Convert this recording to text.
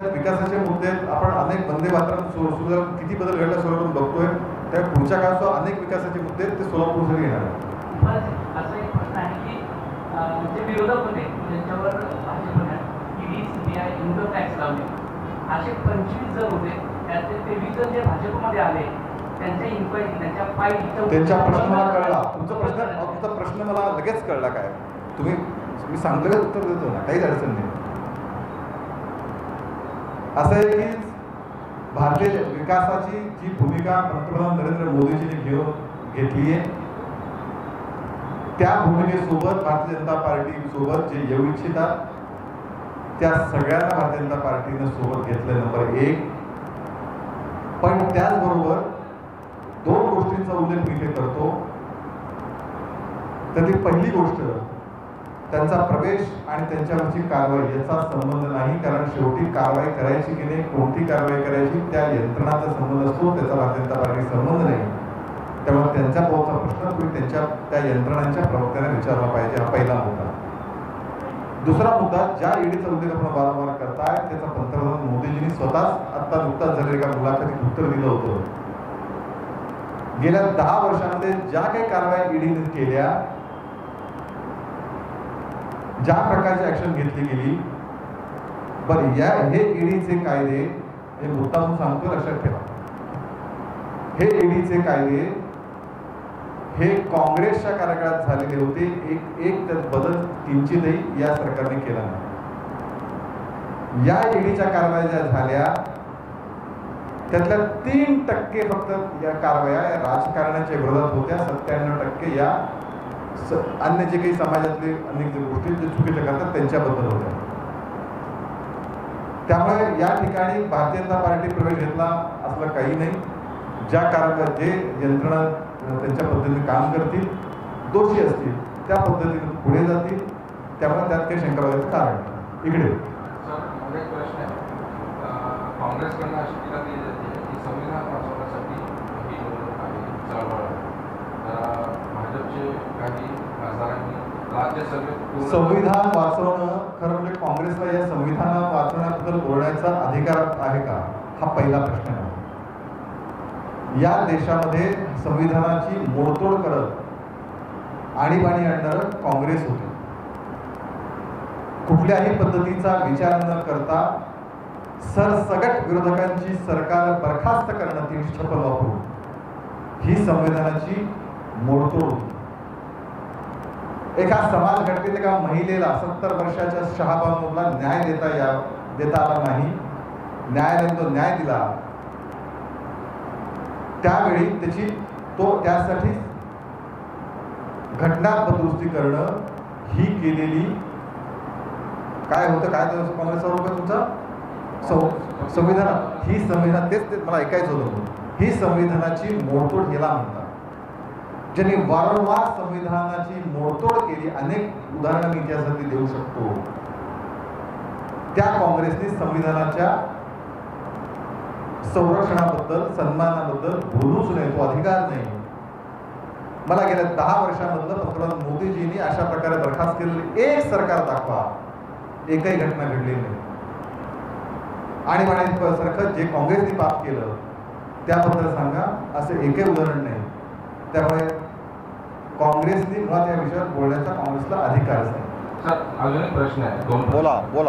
विकासाचे मुद्दे. आपण अनेक वंदे सु- सुद्धा किती बदल घडला सोलापूर बघतोय. त्या पुढच्या काळात सुद्धा अनेक विकासाचे मुद्दे ते सोलापूरसाठी येणार. असा एक प्रश्न आहे की अं, जे विरोधक होते ज्यांच्यावर भाजपने ईडी सीबीआय इन्कम टॅक्स लावले असे पंचवीस जर होते. त्यातले तेवीस जण जे भाजपमध्ये आले त्यांच्या इन्क्वायरी कळला. तुमचा प्रश्न तुमचा प्रश्न मला लगेच कळला काय? तुम्ही मी सांगलेलं उत्तर देतो ना. काहीच अडचण नाही. असं आहे की भारतीय विकासाची जी भूमिका पंतप्रधान नरेंद्र मोदीजीने घेऊन घेतली आहे त्या भूमिकेसोबत भारतीय जनता पार्टी सोबत जे येऊ इच्छितात त्या सगळ्यांना भारतीय जनता पार्टीनं सोबत घेतलं नंबर एक. पण त्याचबरोबर दोन गोष्टींचा उल्लेख मी इथे करतो. तर ती पहिली गोष्ट त्यांचा प्रवेश आणि त्यांच्यावरची कारवाई याचा संबंध नाही कारण शेवटी कारवाई करायची की नाही कोणती कारवाई करायची त्या यंत्रणाचा संबंध असतो त्याचा भारतीय संबंध नाही. त्यामुळे त्यांच्या पोहोचा प्रश्न तुम्ही त्यांच्या त्या यंत्रणांच्या प्रवक्त्याने विचारला पाहिजे हा पहिला मुद्दा. दुसरा मुद्दा ज्या ईडीचा उल्लेख आपण वारंवार करताय त्याचा पंतप्रधान मोदीजींनी स्वतःच आता नुकताच झालेल्या एका मुलाखतीत उत्तर दिलं होतं. गेल्या दहा वर्षामध्ये ज्या काही कारवाया ईडीने केल्या ज्या प्रकारची ॲक्शन घेतली गेली बरं या हे ईडीचे कायदे हे मुद्दाम सांगतो लक्षात ठेवा. हे ईडीचे कायदे हे काँग्रेसच्या कार्यकाळात झालेले होते एक एक त्यात बदल किंचितही या सरकारने केला नाही. या ईडीच्या कारवाया ज्या झाल्या त्यातल्या तीन टक्के फक्त या कारवाया या राजकारणाच्या विरोधात होत्या सत्त्याण्णव टक्के या स- अन्य जे काही समाजातले अनेक जे गोष्टी जे चुकीच्या करतात त्यांच्याबद्दल होत्या. त्यामुळे या ठिकाणी भारतीय जनता पार्टी प्रवेश घेतला असलं काही नाही. ज्या कारवाया जे यंत्रणा त्यांच्या पद्धतीने काम करतील दोषी असतील त्या पद्धतीने पुढे जातील. त्यामुळे त्यात काही शंका बाळगायचं कारण इकडे. काँग्रेसकडनं अशी टीका केली जाते की संविधान वाचवण्यासाठी ही चळवळ आहे. तर भाजपचे काही खासदारांनी राज्यसभेत पूर्ण- संविधान वाचवणं खरं म्हणजे काँग्रेसला या संविधान वाचवण्याबद्दल बोलण्याचा अधिकार आहे का? हा पहिला प्रश्न आहे. या देशामध्ये संविधानाची मोडतोड करत आणीबाणी आणणारं काँग्रेस होते. कुठल्याही पद्धतीचा विचार न करता सरसगट विरोधकांची सरकार बरखास्त करणं ती छपल वापरून ही संविधानाची मोडतोड होती एका समाज घटनेत एका महिलेला सत्तर वर्षाच्या शहाबानूरला न्याय देता या देता आला नाही. न्यायालयाने तो न्याय दिला. त्यावेळी त्याची तो त्यासाठी घटना दुरुस्ती करणं ही केलेली काय होतं? काय तो काँग्रेसचा आरोप आहे तुमचा? संविधान. ही संविधान तेच ते मला ऐकायचं होतं. ही संविधानाची मोडतोड याला म्हणतात. ज्यांनी वारंवार संविधानाची मोडतोड केली अनेक उदाहरणं मी इतिहासातली देऊ शकतो. त्या काँग्रेसने संविधानाच्या संरक्षणाबद्दल सन्मानाबद्दल बोलूच नाही तो अधिकार नाही. मला गेल्या दहा वर्षामधलं पंतप्रधान मोदीजींनी अशा प्रकारे बरखास्त केलेली एक सरकार दाखवा. एकही घटना घडलेली नाही. आणि म्हणायसारखं जे काँग्रेसने पाप केलं त्याबद्दल सांगा असं एकही उदाहरण नाही. त्यामुळे काँग्रेसने मुळात या विषयावर बोलण्याचा काँग्रेसला अधिकारच नाही सर अजून एक प्रश्न आहे. दोन बोला बोला.